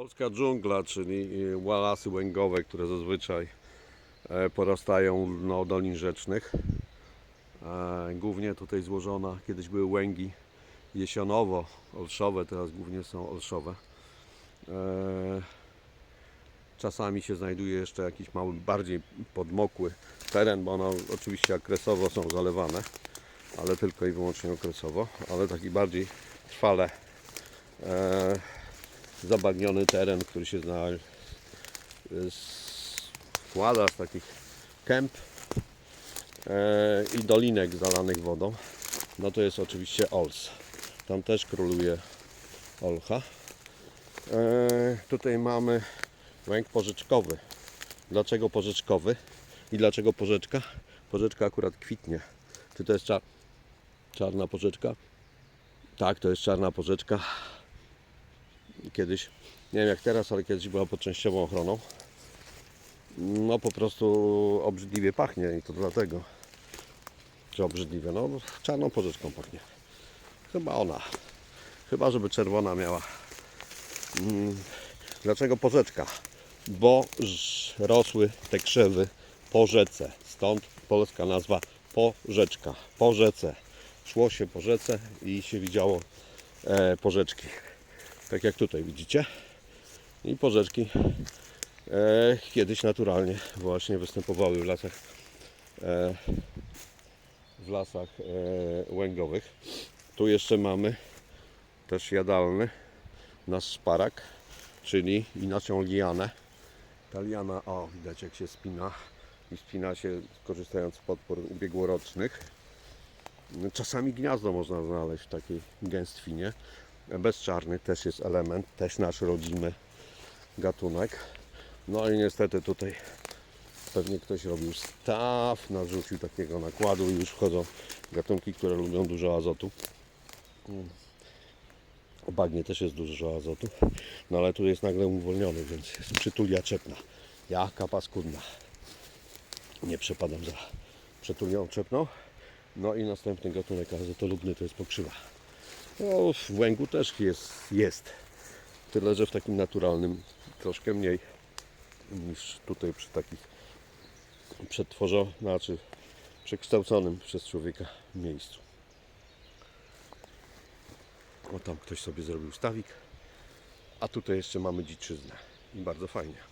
Polska dżungla, czyli y, lasy łęgowe, które zazwyczaj e, porastają no, dolin rzecznych. E, Głównie tutaj złożona, kiedyś były łęgi jesionowo-olszowe, teraz głównie są olszowe. E, Czasami się znajduje jeszcze jakiś mały, bardziej podmokły teren, bo one oczywiście okresowo są zalewane, ale tylko i wyłącznie okresowo, ale taki bardziej trwale e, zabagniony teren, który się zna, składa z takich kęp e, i dolinek zalanych wodą, no to jest oczywiście Ols. Tam też króluje Olcha. E, tutaj mamy łęk porzeczkowy. Dlaczego porzeczkowy i dlaczego porzeczka? Porzeczka akurat kwitnie. Czy to jest cza- czarna porzeczka? Tak, to jest czarna porzeczka. Kiedyś, nie wiem jak teraz, ale kiedyś była pod częściową ochroną. No po prostu obrzydliwie pachnie i to dlatego. Czy obrzydliwie? No czarną porzeczką pachnie. Chyba ona. Chyba, żeby czerwona miała. Mm, Dlaczego porzeczka? Bo rosły te krzewy po rzece. Stąd polska nazwa porzeczka. Po rzece. Szło się po rzece i się widziało e, porzeczki. Tak jak tutaj widzicie. I porzeczki e, kiedyś naturalnie właśnie występowały w lasach e, w lasach e, łęgowych. Tu jeszcze mamy też jadalny nasz szparak, czyli inaczej lianę. Ta liana, o widać jak się spina i spina się korzystając z podpór ubiegłorocznych. Czasami gniazdo można znaleźć w takiej gęstwinie. Bezczarny też jest element, też nasz rodzimy gatunek. No i niestety tutaj pewnie ktoś robił staw, narzucił takiego nakładu i już wchodzą gatunki, które lubią dużo azotu. W bagnie też jest dużo azotu, no ale tu jest nagle uwolniony, więc jest przytulia czepna. Jaka paskudna. Nie przepadam za przytulią czepną. No i następny gatunek azotolubny to jest pokrzywa. No, w łęgu też jest, jest. Tyle, że w takim naturalnym troszkę mniej niż tutaj przy takich przetworzonym, znaczy przekształconym przez człowieka miejscu. O tam ktoś sobie zrobił stawik, a tutaj jeszcze mamy dziczyznę i bardzo fajnie.